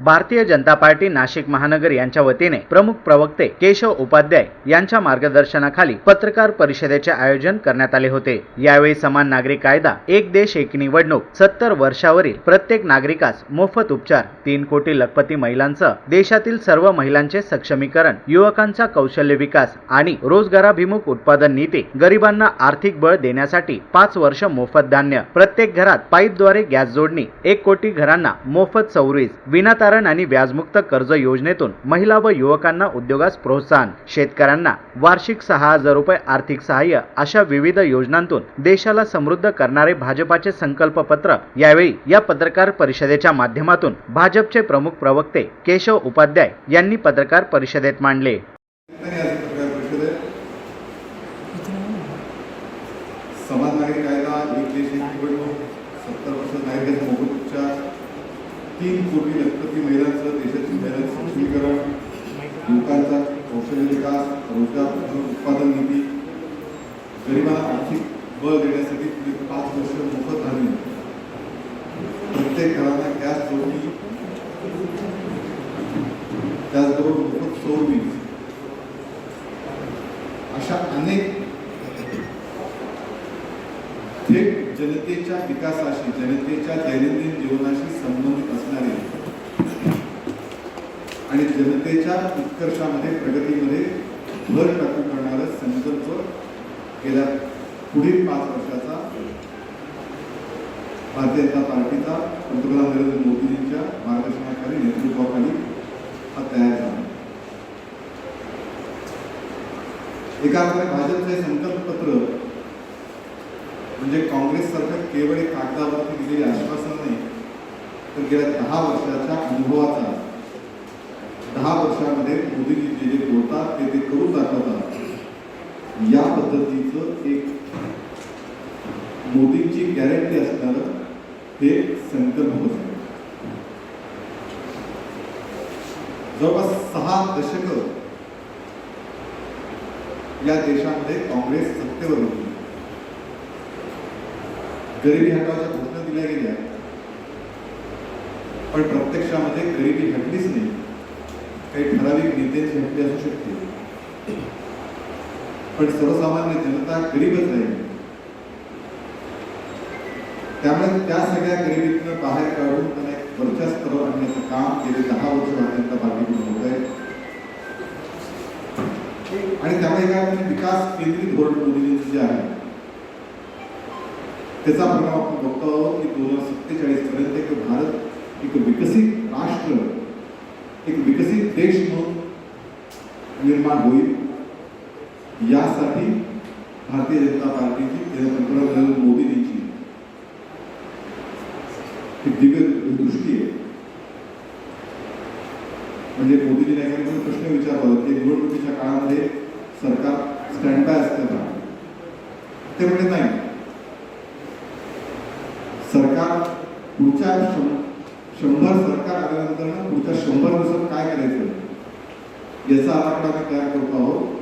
Bharatiya Janata party Nashik महानगर यांच्या वतीने प्रमुख प्रवक्ते केशव उपाध्याय यांच्या मार्गदर्शनाखाली पत्रकार परिषदेचे आयोजन करण्यात आले होते. यावेळी समान नागरिक कायदा एक देश एक निवडणूक सत्तर वर्षावरील प्रत्येक नागरिकास मोफत उपचार तीन कोटी लखपती महिलांसह देशातील सर्व महिलांचे सक्षमीकरण युवकांचा कौशल्य विकास आणि रोजगाराभिमुख उत्पादन नीती गरिबांना आर्थिक बळ देण्यासाठी पाच वर्ष मोफत धान्य प्रत्येक घरात पाईपद्वारे गॅस जोडणी एक कोटी घरांना मोफत सौरीज विनातारण आणि व्याजमुक्त कर्ज योजनेतून महिला व युवकांना उद्योगास प्रोत्साहन. शेतकऱ्यांना वार्षिक सहा हजार रुपये आर्थिक सहाय्य अशा विविध योजनांतून देशाला समृद्ध करणारे भाजपाचे संकल्पपत्र यावेळी या पत्रकार परिषदेच्या माध्यमातून भाजपचे प्रमुख प्रवक्ते केशव उपाध्याय यांनी पत्रकार परिषदेत मांडले. समान नागरिक कायदा एक देश एक निवडणूक सत्तर वर्ष नागरिकांचा मोफत तीन कोटी लखपती महिलांचं देशाची महिलांचं सक्षमीकरण लोकांचा कौशल्य विकास रोजगार उत्पादन नीती गरिबांना आर्थिक बळ देण्यासाठी पुढील पाच वर्ष मोफत धान्य प्रत्येक घरांना गॅस जोडणी त्याचबरोबर मोफत सौर वीज. अशा अनेक थेट जनतेच्या विकासाशी जनतेच्या दैनंदिन आणि जनतेच्या उत्कर्षामध्ये प्रगतीमध्ये भर टाकून करणारा संकल्प गेल्या पुढील पाच वर्षाचा भारतीय जनता पार्टीचा पंतप्रधान नरेंद्र मोदींच्या मार्गदर्शनाखाली नेतृत्वाखाली हा तयार झाला. एका अर्थाने भाजपचं हे संकल्पपत्र म्हणजे काँग्रेस सरकार केवळ एक कागदावरती दिलेली आश्वासन नाही तर गेल्या दहा वर्षाच्या अनुभवाचा दहा वर्षामध्ये मोदीजी जे जे बोलतात ते ते करून दाखवतात. या पद्धतीचं एक मोदींची गॅरंटी असणारं हे संकल्प होतं जवळपास सहा दशक या देशामध्ये काँग्रेस सत्तेवर होती. गरिबी हटावच्या घोषणा दिल्या गेल्या. पण प्रत्यक्षामध्ये गरिबी हटलीच नाही. काही ठराविक नेत्यांची हटली असू शकते पण सर्वसामान्य जनता गरीबच राहील त्यामुळे त्या सगळ्या गरिबीतनं बाहेर काढून त्यांना एक वरच्या स्तरावर आणण्याचं काम गेले दहा वर्ष भारतीय पार्टीकडून होत आहे. आणि त्यामुळे काय म्हणजे विकास केंद्रित धोरण मोदीजींचं जे आहे त्याचा परिणाम आपण बघतो आहोत की दोन हजार सत्तेचाळीस पर्यंत एक भारत एक विकसित राष्ट्र एक विकसित देश म्हणून निर्माण होईल. यासाठी भारतीय जनता पार्टीची पंतप्रधान नरेंद्र मोदींची दिव्य दृष्टी आहे. म्हणजे मोदीजीने एखाद्या प्रश्न विचारला की निवडणुकीच्या काळामध्ये सरकार स्टँड बाय असतं का? ते म्हणजे नाही. सरकार पुढच्या शं- शंभर सरकार आल्यानंतर पुढच्या शंभर दिवसात काय करायचं? याचा आराखडा आम्ही तयार करतो आहोत.